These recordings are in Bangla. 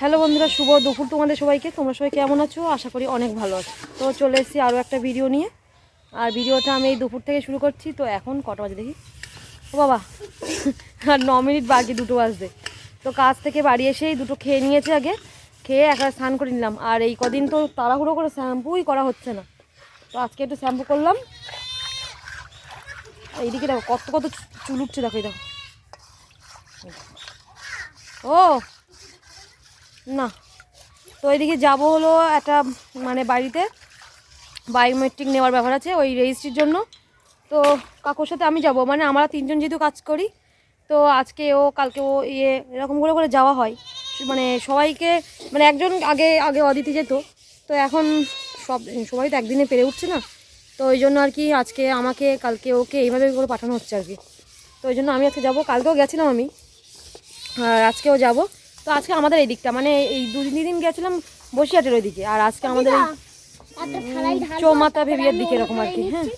হ্যালো বন্ধুরা, শুভ দুপুর তোমাদের সবাইকে। তোমরা সবাই কেমন আছো? আশা করি অনেক ভালো আছো। তো চলে এসেছি আরও একটা ভিডিও নিয়ে। আর ভিডিওটা আমি এই দুপুর থেকে শুরু করছি। তো এখন কটা বাজে দেখি? ও বাবা, আর ন মিনিট বাকি, দুটো বাজতে। তো কাজ থেকে বাড়ি এসেই দুটো খেয়ে নিয়েছে আগে। খেয়ে একটা স্নান করে নিলাম। আর এই কদিন তো তাড়াহুড়ো করে শ্যাম্পুই করা হচ্ছে না। তো আজকে একটু শ্যাম্পু করলাম। এইদিকে দেখো, কত কত চুল উঠছে, দেখো এই দেখো। ও না। তো এইদিকে যাব হলো একটা মানে বাড়িতে। বায়োমেট্রিক নেওয়ার ব্যাপার আছে, ওই রেজিস্ট্রির জন্য। তো কাকুর সাথে আমি যাব মানে আমরা তিনজন যেহেতু কাজ করি, তো আজকে ও, কালকে ও ইয়ে এরকম করে করে যাওয়া হয়। মানে সবাইকে মানে একজন আগে আগে অদিতি যেত, তো এখন সব, সবাই তো একদিনে পেরে উঠছে না। তো ওই জন্য আর কি আজকে আমাকে, কালকে ওকে এইভাবে করে পাঠানো হচ্ছে আর কি। তো ওই জন্য আমি আজকে যাব, কালকেও গেছিলাম আমি, আর আজকেও যাব। তো আজকে আমাদের এই দিকটা মানে এই দুদিন দিন গেছিলাম বসিয়াটের ওই দিকে আর আজকে আমাদের এই চৌমাথা ভেবিয়ার দিকে এরকম আর কি হ্যাঁ।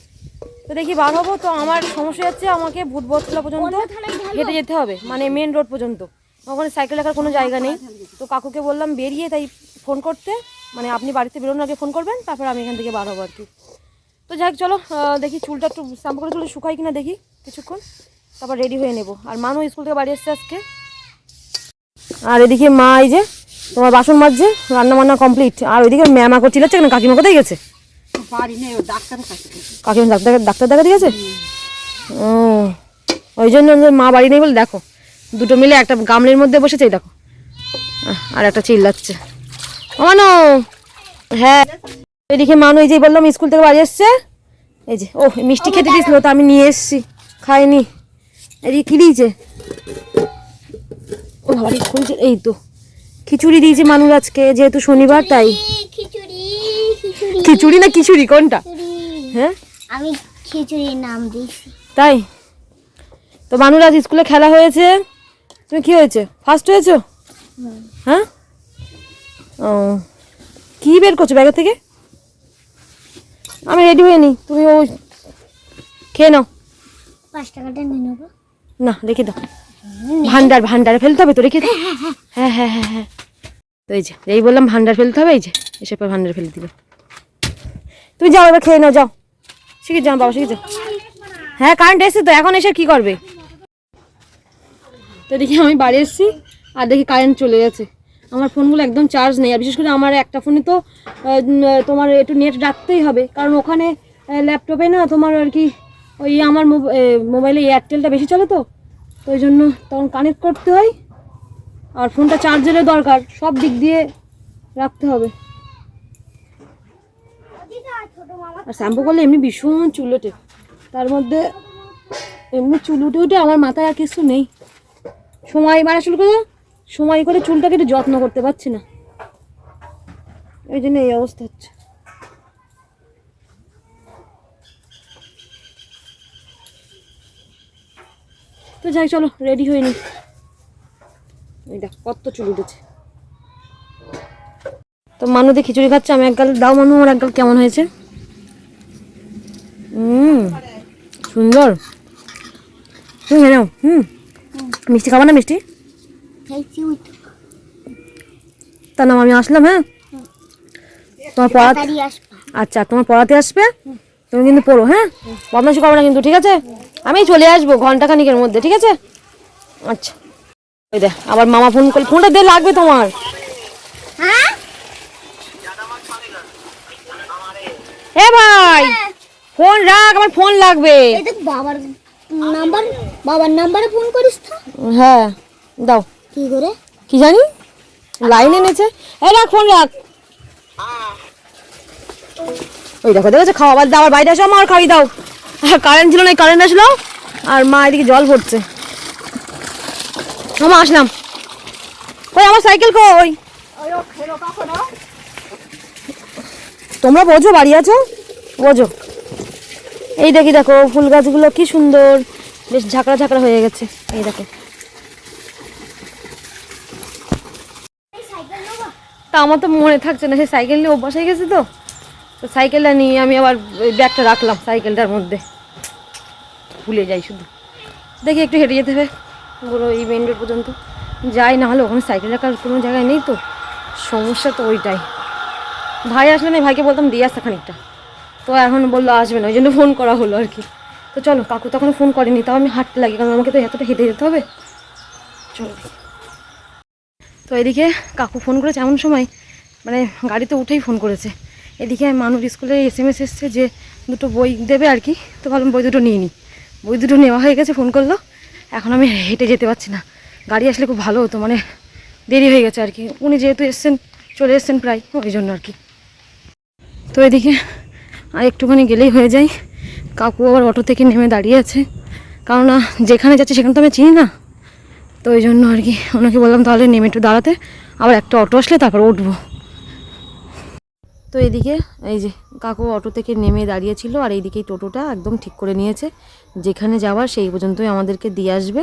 তো দেখি বার হব তো আমার সমস্যা হচ্ছে আমাকে ভূতবতলা পর্যন্ত হেঁটে যেতে হবে মানে মেন রোড পর্যন্ত। ওখানে সাইকেল রাখার কোনো জায়গা নেই। তো কাকুকে বললাম বেরিয়ে তাই ফোন করতে মানে আপনি বাড়িতে বেরোনোর আগে ফোন করবেন তারপর আমি এখান থেকে বার হব আর কি। তো যাই হোক, চলো দেখি চুলটা একটু শ্যাম্পু করে চুলে শুকাই কিনা দেখি কিছুক্ষণ তারপর রেডি হয়ে নেব। আর মানু স্কুল থেকে বাড়ি এসছে আজকে। আর এদিকে মা এই যে তোমার বাসন মাজছে রান্না বান্না কমপ্লিট আর ওইদিকে ম্যামা করছিল কেন কাকিমা কোথায় গেছে। কাকিমা ডাক্তার ডাক্তার দেখা দিয়েছে ও ওই জন্য মা বাড়ি নেই বলে দেখো দুটো মিলে একটা গামলির মধ্যে বসেছে এই দেখো। আর একটা চিল্লাচ্ছে। মানো হ্যাঁ। এদিকে মানু এই যে বললাম স্কুল থেকে বাড়ি এসছে। এই যে ও মিষ্টি খেতে দিয়েছিল তো আমি নিয়ে এসছি। খাইনি। এদিকে কী দিয়েছে? ও বাবা কোন এই তো খিচুড়ি দিয়েছে মানুষ আজকে যেহেতু শনিবার তাই। খিচুড়ি না খিচুড়ি কোনটা? হ্যাঁ? আমি খিচুড়ির নাম দিয়েছি। তাই? তো মানুষ আজ স্কুলে খেলা হয়েছে। তুমি কি হয়েছে? ফার্স্ট হয়েছো? হ্যাঁ? ও কি বের করছ ব্যাগের থেকে? আমি রেডি হয়ে নি তুমি ও খেয়ে নাও। পাঁচ টাকাটা নিয়ে নেব। না রেখে দাও। ভান্ডার, ভান্ডারে ফেলতে হবে তো, রেখে দাও হ্যাঁ হ্যাঁ হ্যাঁ হ্যাঁ তো এই যে, এই বললাম ভান্ডার ফেলতে হবে, এই যে এসে পর ভান্ডার ফেলে দিল। তুমি যাও, এবার খেয়ে নাও, যাও। শিখে যাও, বাবা, শিখে যাও। হ্যাঁ কারেন্ট এসে তো, এখন এসে কি করবে? তো দেখি আমি বাড়ি এসেছি, আর দেখি কারেন্ট চলে গেছে। আমার ফোনগুলো একদম চার্জ নেই, আর বিশেষ করে আমার একটা ফোনে তো তোমার একটু নেট রাখতেই হবে। কারণ ওখানে ল্যাপটপে না তোমার আর কি, ওই আমার মোব- মোবাইলে এয়ারটেলটা বেশি চলে তো তো ওই জন্য তখন কানেক্ট করতে হয় আর ফোনটা চার্জারের দরকার। সব দিক দিয়ে রাখতে হবে। আর শ্যাম্পু করলে এমনি ভীষণ চুল ওঠে। তার মধ্যে এমনি চুল উঠে উঠে আমার মাথায় আর কিছু নেই। সময় মানে আসলে করে, সময় করে চুলটাকে একটু যত্ন করতে পারছি না। ওই জন্য এই অবস্থা হচ্ছে। যাই চলো রেডি হয়ে নি। এই দেখ কত চুল উঠেছে। তো মানুষদের খিচুড়ি খাচ্ছে আমি একগাল দাও মানু আমার একগাল কেমন হয়েছে? হুম সুন্দর। হুম নাও হুম। মিষ্টি খাব না মিষ্টি? খাইছি ওই তো। তা নাম আমি আসলাম হ্যাঁ? তোমার পড়াতে আচ্ছা তোমার পড়াতে আসবে? তুমি কিন্তু পড়ো হ্যাঁ? বদমাশি করো না কিন্তু ঠিক আছে? আমি চলে আসব ঘণ্টা খানিকের মধ্যে ঠিক আছে? আচ্ছা। ওই দেখ আবার মামা ফোন করলে। ফোনটা দিয়ে লাগবে তোমার। হ্যাঁ? এ ভাই ফোন রাখ আমার ফোন লাগবে। বাবার নাম্বার বাবার নাম্বারে ফোন করিস তো। হ্যাঁ দাও। কি করে? কি জানি? লাইন এনেছে। এই রাখ ফোন রাখ। ওই দেখো দেখেছ? খাওয়া বাদ দাও আবার বাইরে আসো আমার খাওয়াই দাও। কারেন্ট ছিল না কারেন্ট আসলো, আর মা এদিকে জল ভরছে। মামা, আসলাম। কই আমার সাইকেল কই তোমরা বোঝো, বাড়ি আছো? বোঝো। এই দেখি দেখো, ফুল গাছগুলো কি সুন্দর। বেশ ঝাঁকড়া ঝাঁকড়া হয়ে গেছে। এই দেখো। তা আমার তো মনে থাকছে না সেই সাইকেল নিয়ে অভ্যাস হয়ে গেছে তো। তো সাইকেলটা নিয়ে আমি আবার ব্যাগটা রাখলাম সাইকেলটার মধ্যে। ভুলে যাই শুধু। দেখি একটু হেঁটে যেতে হবে। পুরো এই মেন রোড পর্যন্ত যাই, না হলে ওখানে সাইকেল রাখার কোনো জায়গায় নেই তো। সমস্যা তো ওইটাই। ভাই আসলে না ভাইকে বলতাম দিয়ে আসতে খানিকটা। তো এখন বলল আসবে না, ওই জন্য ফোন করা হলো আর কি। তো চলো, কাকু তখন ফোন করেনি, তাও আমি হাঁটতে লাগি, কারণ আমাকে তো এতটা হেঁটে যেতে হবে। চলো তো এদিকে কাকু ফোন করেছে, এমন সময় মানে গাড়িতে উঠেই ফোন করেছে। এদিকে মানুষ স্কুলে এস এম এস এসছে যে দুটো বই দেবে আর কি। তো ভাবলাম বই দুটো নিয়ে নিই বই দুটো নেওয়া হয়ে গেছে ফোন করল। এখন আমি হেঁটে যেতে পারছি না। গাড়ি আসলে খুব ভালো হতো মানে দেরি হয়ে গেছে আর কি। উনি যেহেতু এসছেন, চলে এসছেন প্রায়, ওই জন্য আর কি। তো এদিকে আর একটুখানি গেলেই হয়ে যায়। কাকু আবার অটো থেকে নেমে দাঁড়িয়ে আছে। কারণ যেখানে যাচ্ছে সেখানে তো আমি চিনি না। তো ওই জন্য আর কি, ওনাকে বললাম তাহলে নেমে একটু দাঁড়াতে। আবার একটা অটো আসলে তারপর উঠবো। তো এদিকে এই যে কাকু অটো থেকে নেমে দাঁড়িয়েছিল আর এইদিকেই টোটোটা একদম ঠিক করে নিয়েছে। যেখানে যাওয়ার সেই পর্যন্তই আমাদেরকে দিয়ে আসবে।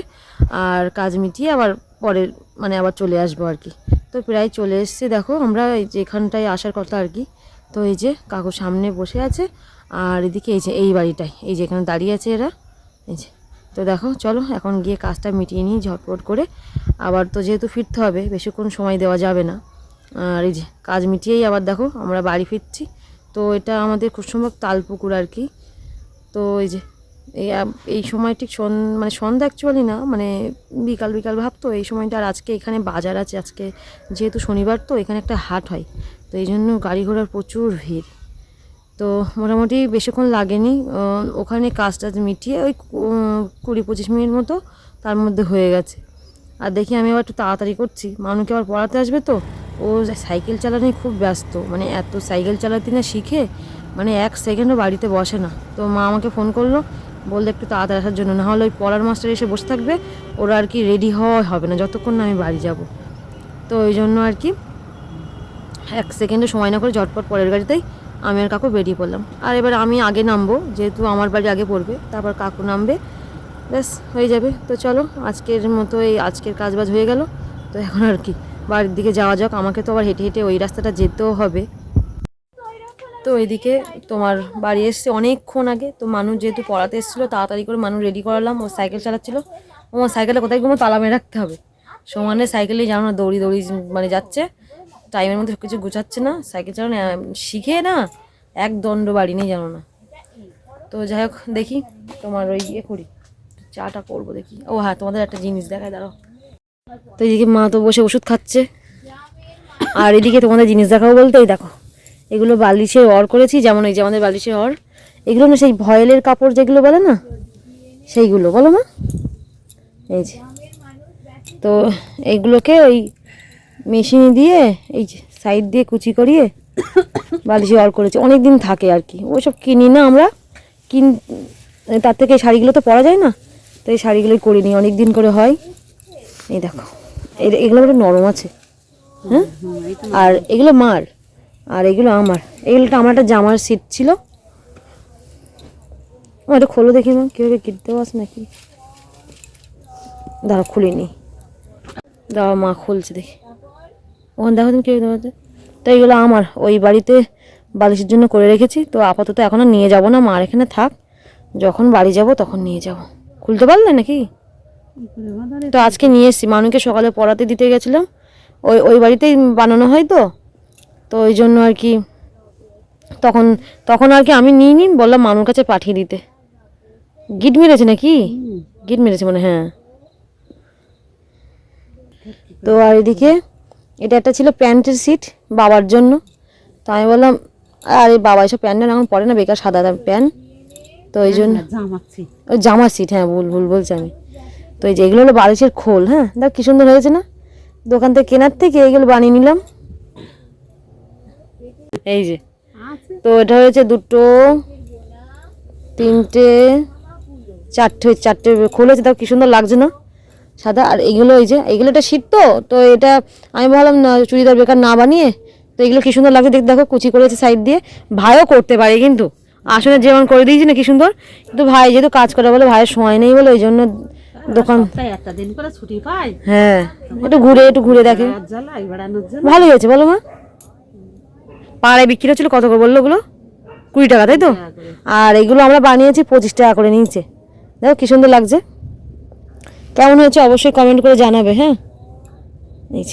আর কাজ মিটিয়ে আবার পরের মানে আবার চলে আসব আর কি। তো প্রায় চলে এসছে। দেখো আমরা যেখানটায় আসার কথা আর কি। তো এই যে কাকু সামনে বসে আছে আর এদিকে এই যে এই বাড়িটায়, এই যে এখানে দাঁড়িয়ে আছে এরা। এই যে, তো দেখো, চলো এখন গিয়ে কাজটা মিটিয়ে নিই ঝটপট করে। আবার তো যেহেতু ফিরতে হবে, বেশিক্ষণ সময় দেওয়া যাবে না। আর এই যে কাজ মিটিয়েই আবার দেখো আমরা বাড়ি ফিরছি। তো এটা আমাদের খুব সম্ভব তালপুকুর আর কি। তো এই যে এই এই সময় ঠিক সন মানে সন্ধ্যা অ্যাকচুয়ালি না মানে বিকাল বিকাল ভাব তো, এই সময়টা আর আজকে এখানে বাজার আছে, আজকে যেহেতু শনিবার তো, এখানে একটা হাট হয়। তো এই জন্য গাড়ি ঘোড়ার প্রচুর ভিড়। তো মোটামুটি বেশিক্ষণ লাগেনি ওখানে কাজ টাজ মিটিয়ে ওই কুড়ি পঁচিশ মিনিট মতো তার মধ্যে হয়ে গেছে। আর দেখি আমি আবার একটু তাড়াতাড়ি করছি। মানুষকে আবার পড়াতে আসবে তো? ও সাইকেল চালানোয় খুব ব্যস্ত। মানে এত সাইকেল চালাতে না শিখে মানে এক সেকেন্ডও বাড়িতে বসে না। তো মা আমাকে ফোন করল, বললে একটু তাড়াতাড়ি আসার জন্য। না হলে ওই পড়ার মাস্টার এসে বসে থাকবে, ওরা আর কি রেডি হওয়া হবে না। যতক্ষণ না আমি বাড়ি যাব। তো ওই জন্য আর কি এক সেকেন্ডে সময় না করে ঝটপট পরের গাড়িতেই আমি আর কাকু বেরিয়ে পড়লাম। আর এবার আমি আগে নামবো, যেহেতু আমার বাড়ি আগে পড়বে, তারপর কাকু নামবে। ব্যাস, হয়ে যাবে। তো চলো, আজকের মতো এই আজকের কাজবাজ হয়ে গেল। তো এখন আর কি, বাড়ির দিকে যাওয়া যাক। আমাকে তো আবার হেঁটে হেঁটে ওই রাস্তাটা যেতেও হবে। তো এদিকে তোমার বাড়ি এসছে অনেকক্ষণ আগে। তো মানুষ যেহেতু পড়াতে এসেছিল, তাড়াতাড়ি করে মানুষ রেডি করালাম। ও সাইকেল চালাচ্ছিলো। ও সাইকেলে কোথায় কোনো তালা মেরে রাখতে হবে। সমানে সাইকেলেই জানো না, দৌড়ি দৌড়ি মানে যাচ্ছে। টাইমের মধ্যে কিছু গুছাচ্ছে না। সাইকেল চালানো শিখে না, এক দণ্ড বাড়ি নেই জানো না। তো যাই হোক, দেখি তোমার ওই ইয়ে করি। চাটা করব দেখি। ও হ্যাঁ তোমাদের একটা জিনিস দেখায় দাঁড়াও। তো এদিকে মা তো বসে ওষুধ খাচ্ছে। আর এদিকে তোমাদের জিনিস দেখাবো বলতে, এই দেখো, এগুলো বালিশের অর করেছি, যেমন এই যে আমাদের বালিশের অর এগুলো না সেই ভয়েলের কাপড় যেগুলো বলে না? সেইগুলো, বলো মা। এই যে, তো এইগুলোকে ওই মেশিনে দিয়ে এই যে সাইড দিয়ে কুচি করিয়ে বালিশে অর করেছি। অনেক দিন থাকে আর কি। ওইসব কিনি না আমরা। কিন তার থেকে শাড়িগুলো তো পরা যায় না? তো এই শাড়িগুলোই করিনি অনেক দিন করে হয়। এই দেখো এগুলো একটু নরম আছে। হ্যাঁ? আর এগুলো মার, আর এগুলো আমার। এগুলোটা আমার একটা জামার সিট ছিল। এটা খোলো দেখি মা, কীভাবে দেওয়া আছে নাকি? দাঁড়া খুলিনি দাঁড়া মা খুলছে দেখি। ওখানে দেখো তুমি কীভাবে তো এগুলো আমার, ওই বাড়িতে বালিশের জন্য করে রেখেছি। তো আপাতত এখন আর নিয়ে যাব না মার এখানে থাক। যখন বাড়ি যাব তখন নিয়ে যাব। খুলতে পারলে নাকি? তো আজকে নিয়ে এসেছি। মানুষকে সকালে পড়াতে দিতে গেছিলাম। ওই ওই বাড়িতেই বানানো হয় তো। তো ওই জন্য আর কি তখন তখন আর কি আমি নিই নি বললাম মানুর কাছে পাঠিয়ে দিতে। গিট মেরেছে নাকি? গিট মেরেছে মানে হ্যাঁ। তো আর এদিকে এটা একটা ছিল প্যান্টের সিট বাবার জন্য। তো আমি বললাম আরে বাবা এসব প্যান্ট এখন পরে না বেকার সাদা প্যান্ট। তো ওই জন্য জামাচ্ছি ওই জামা সিট হ্যাঁ ভুল ভুল বলছি আমি। তো এই যে এগুলো হলো বালিশের খোল হ্যাঁ? দেখ কি সুন্দর হয়েছে না? দোকান থেকে কেনার থেকে এইগুলো বানিয়ে নিলাম। এই যে। তো এটা হয়েছে দুটো তিনটে চারটে চারটে খোল হয়েছে। তাও কি সুন্দর লাগছে না? সাদা আর এগুলো এই যে এগুলো এটা শীত তো তো এটা আমি ভাবলাম না চুড়িদার বেকার না বানিয়ে তো এগুলো কি সুন্দর লাগছে দেখ দেখো কুচি করেছে সাইড দিয়ে। ভাইও করতে পারে কিন্তু। আসলে যেমন করে দিয়েছি না কি সুন্দর? কিন্তু ভাই যেহেতু কাজ করে বলে ভাইয়ের সময় নেই বলে ওই জন্য দোকান একটা দিন করে ছুটি পাই। হ্যাঁ একটু ঘুরে একটু ঘুরে দেখে। ভালোই হয়েছে বলো মা। পাড়ায় বিক্রি হচ্ছিল কত করে বলল ওগুলো? কুড়ি টাকা তাই তো? আর এগুলো আমরা বানিয়েছি পঁচিশ টাকা করে নিয়েছে। দেখো কি সুন্দর লাগছে। কেমন হয়েছে অবশ্যই কমেন্ট করে জানাবে হ্যাঁ? এই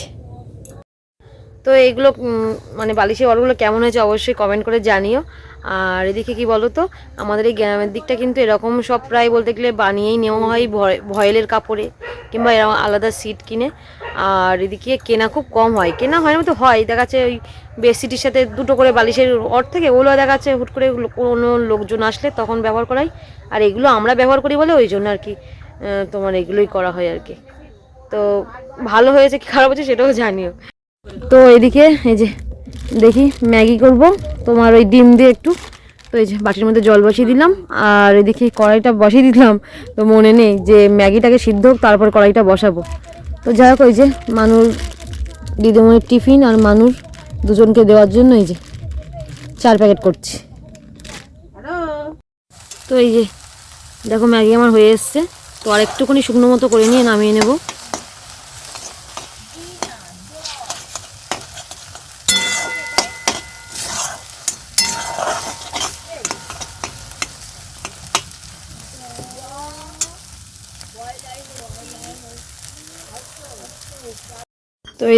তো এইগুলো মানে বালিশের ওয়ালগুলো কেমন হয়েছে অবশ্যই কমেন্ট করে জানিও। আর এদিকে কি বলো তো আমাদের এই গ্রামের দিকটা কিন্তু এরকম সব প্রায় বলতে গেলে বানিয়েই নেওয়া হয় ভয়- ভয়েলের কাপড়ে কিংবা এরকম আলাদা সিট কিনে। আর এদিকে কেনা খুব কম হয়। কেনা হয় না তো হয় দেখা যাচ্ছে ওই বেডশিটের সাথে দুটো করে বালিশের অর থেকে ওগুলো দেখা যাচ্ছে হুট করে কোনো লোকজন আসলে তখন ব্যবহার করাই। আর এগুলো আমরা ব্যবহার করি বলে ওই জন্য আর কি তোমার এগুলোই করা হয় আর কি। তো ভালো হয়েছে কি খারাপ হয়েছে সেটাও জানিও। তো এদিকে এই যে দেখি ম্যাগি করব। তোমার ওই ডিম দিয়ে একটু। তো এই যে বাটির মধ্যে জল বসিয়ে দিলাম। আর এদিকে কড়াইটা বসিয়ে দিলাম। তো মনে নেই যে ম্যাগিটাকে সিদ্ধ হোক তারপর কড়াইটা বসাবো। তো যাই হোক ওই যে মানুষ দিদিমণির টিফিন আর মানুষ দুজনকে দেওয়ার জন্য এই যে চার প্যাকেট করছি। তো এই যে দেখো ম্যাগি আমার হয়ে এসছে। তো আর একটুখানি শুকনো মতো করে নিয়ে নামিয়ে নেব।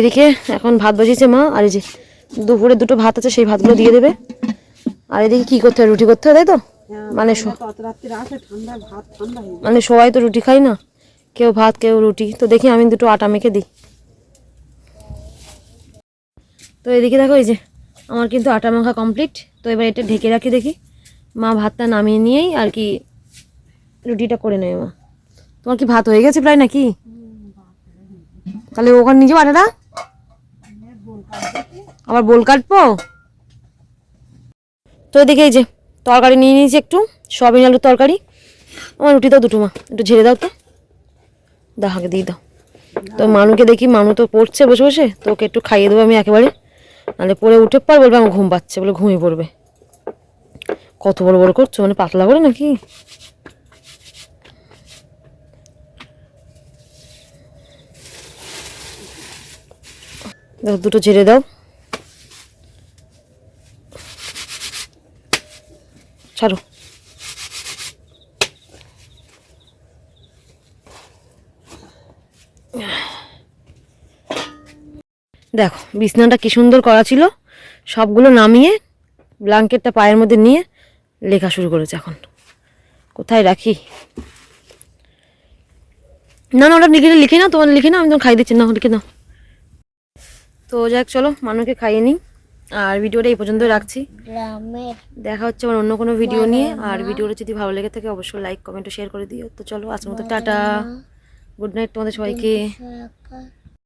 এদিকে এখন ভাত বসিয়েছে মা, আর এই যে দুপুরে দুটো ভাত আছে, সেই ভাতগুলো দিয়ে দেবে। আর এদিকে কি করতে হবে রুটি করতে হবে তাই তো? মানে হয়ে। মানে সবাই তো রুটি খাই না। কেউ ভাত, কেউ রুটি। তো দেখি আমি দুটো আটা মেখে দিই। তো এদিকে দেখো, এই যে আমার কিন্তু আটা মাখা কমপ্লিট। তো এবার এটা ঢেকে রাখি দেখি। মা ভাতটা নামিয়ে নিয়েই আর কি রুটিটা করে নেবে মা। তোমার কি ভাত হয়ে গেছে প্রায় নাকি? তাহলে ওখানে নিজে আটাটা। আবার বোল কাটবো? তো এই যে, তরকারি নিয়ে নিয়েছি একটু, সয়াবিন আলুর তরকারি। আমার রুটি দাও দুটো মা, একটু ঝেড়ে দাও তো। আগে দিয়ে দাও। তো মানুকে দেখি, মানু তো পড়ছে বসে বসে, তো ওকে একটু খাইয়ে দেবো আমি একেবারে। নাহলে পরে উঠে পর বলবে আমার ঘুম পাচ্ছে, বলে ঘুমিয়ে পড়বে। কত বড় বড় করছ মানে পাতলা করে নাকি? দুটো ঝেড়ে দাও। ছাড়ো। দেখো, বিছনাটা কি সুন্দর করা ছিল। সবগুলো নামিয়ে, ব্ল্যাঙ্কেটটা পায়ের মধ্যে নিয়ে লেখা শুরু করেছে এখন। কোথায় রাখি? না না, ওটা লিখে লিখে না তোমার লিখে না আমি তোমার খাই দিচ্ছি। না লিখে নাও। তো যাক চলো মানুষকে খাইয়ে নিই। আর ভিডিওটা এই পর্যন্ত রাখছি। দেখা হচ্ছে আমার অন্য কোনো ভিডিও নিয়ে। আর ভিডিওটা যদি ভালো লেগে থাকে অবশ্যই লাইক কমেন্ট শেয়ার করে দিও। তো চলো আজকের মতো টাটা। গুড নাইট তোমাদের সবাইকে।